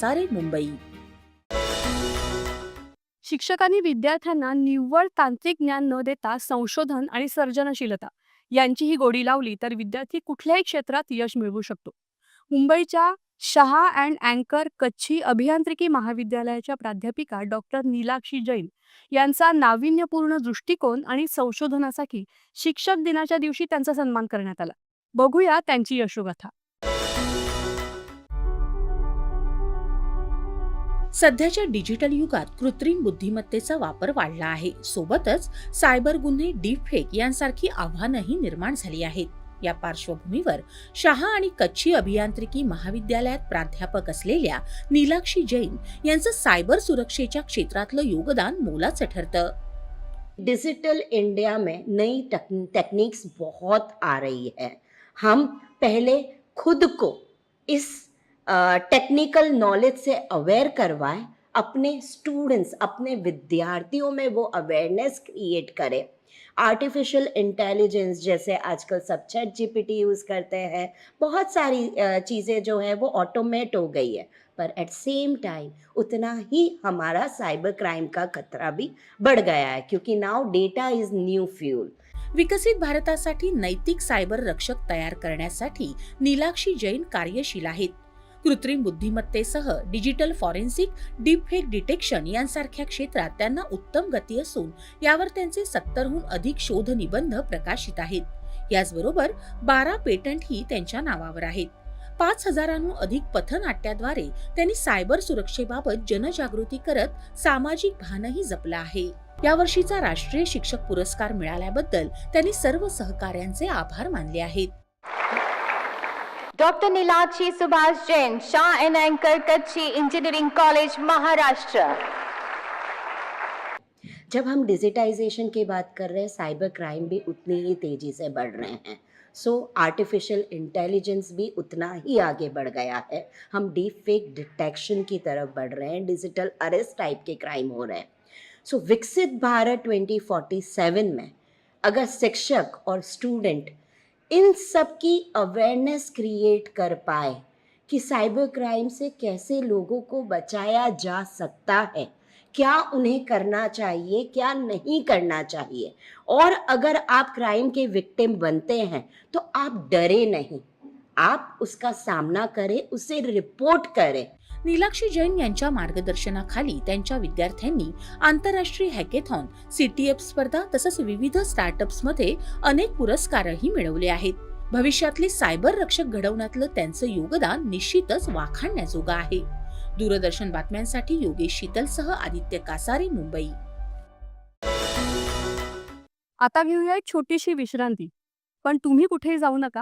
सारे मुंबई. शिक्षकांनी विद्यार्थ्यांना निव्वळ तांत्रिक ज्ञान न देता संशोधन आणि सर्जनशीलता यांची ही गोडी लावली तर विद्यार्थी कुठल्याही क्षेत्रात यश मिळवू शकतो. मुंबईच्या शहा अँड अँकर कच्छी अभियांत्रिकी महाविद्यालयाच्या प्राध्यापिका डॉक्टर नीलाक्षी जैन यांचा नाविन्यपूर्ण दृष्टिकोन आणि संशोधनासाठी शिक्षक दिनाच्या दिवशी त्यांचा सन्मान करण्यात आला. बघूया त्यांची यशोगाथा. सध्याच्या डिजिटल युगात कृत्रिम बुद्धिमत्तेचा वापर वाढला आहे. सोबतच सायबर गुन्हे डीपफेक यांसारखी आव्हानंही निर्माण झाली आहेत. या पार्श्वभूमीवर शहा आणि कच्छी अभियांत्रिकी महाविद्यालयात प्राध्यापक असलेल्या नीलाक्षी जैन यांचं सायबर सुरक्षेच्या क्षेत्रातलं योगदान मोलाचं ठरतं. डिजिटल इंडिया में नई टेक्निक्स बहुत आ रही है. हम पहले खुद को इस टेक्निकल नॉलेज से अवेयर करवाए, अपने स्टूडेंट्स अपने विद्यार्थियों में वो अवेयरनेस क्रिएट करें। आर्टिफिशियल इंटेलिजेंस जैसे आजकल सब चैट जीपीटी यूज़ करते हैं, बहुत सारी चीज़ें जो है वो ऑटोमेट हो गई है। पर एट सेम टाइम उतना ही हमारा साइबर क्राइम का खतरा भी बढ़ गया है, क्योंकि now data is new fuel विकसित भारतासाठी नैतिक सायबर रक्षक तयार करण्यासाठी नीलाक्षी जैन कार्यशील आहेत. कृत्रिम बुद्धिमत्तेसह डिजिटल फॉरेन्सिक डीपफेक डिटेक्शन यांसारख्या क्षेत्रात त्यांना उत्तम गती असून यावर त्यांचे सत्तरहून अधिक शोध निबंध प्रकाशित आहेत. याचबरोबर बारा पेटंटही त्यांच्या नावावर आहेत. पाच हजारांहून अधिक पथनाट्याद्वारे त्यांनी सायबर सुरक्षेबाबत जनजागृती करत सामाजिक भानही जपलं आहे. यावर्षीचा राष्ट्रीय शिक्षक पुरस्कार मिळाल्याबद्दल त्यांनी सर्व सहकाऱ्यांचे आभार मानले आहेत. Dr. Nilakshi Subhash Jain, Shah and Anchor Kachi Engineering College, Maharashtra. जब हम डिजिटाइजेशन की बात कर रहे हैं साइबर क्राइम भी उतनी ही तेज़ी से बढ़ रहे हैं सो आर्टिफिशियल इंटेलिजेंस भी उतना ही आगे बढ़ गया है हम डीप फेक डिटेक्शन की तरफ़ बढ़ रहे हैं डिजिटल अरेस्ट टाइप के क्राइम हो रहे हैं सो विकसित भारत 2047 में अगर शिक्षक और स्टूडेंट इन सब की अवेयरनेस क्रिएट कर पाए कि साइबर क्राइम से कैसे लोगों को बचाया जा सकता है। क्या उन्हें करना चाहिए, क्या नहीं करना चाहिए? और अगर आप क्राइम के विक्टिम बनते हैं तो आप डरे नहीं। आप उसका सामना करें, उसे रिपोर्ट करें। नीलाक्षी जैन यांच्या मार्गदर्शनाखाली त्यांच्या विद्यार्थ्यांनी आंतरराष्ट्रीय हॅकेथॉन सीटीएफ स्पर्धा तसंच विविध स्टार्टअप्समध्ये अनेक पुरस्कारही मिळवले आहेत. भविष्यातले सायबर रक्षक घडवण्यातलं त्यांचं योगदान निश्चितच वाखाणण्याजोगं आहे. दूरदर्शन बातम्यांसाठी योगेश शीतलसह आदित्य कासारे मुंबई. आता घेऊया एक छोटीशी विश्रांती. पण तुम्ही कुठेही जाऊ नका.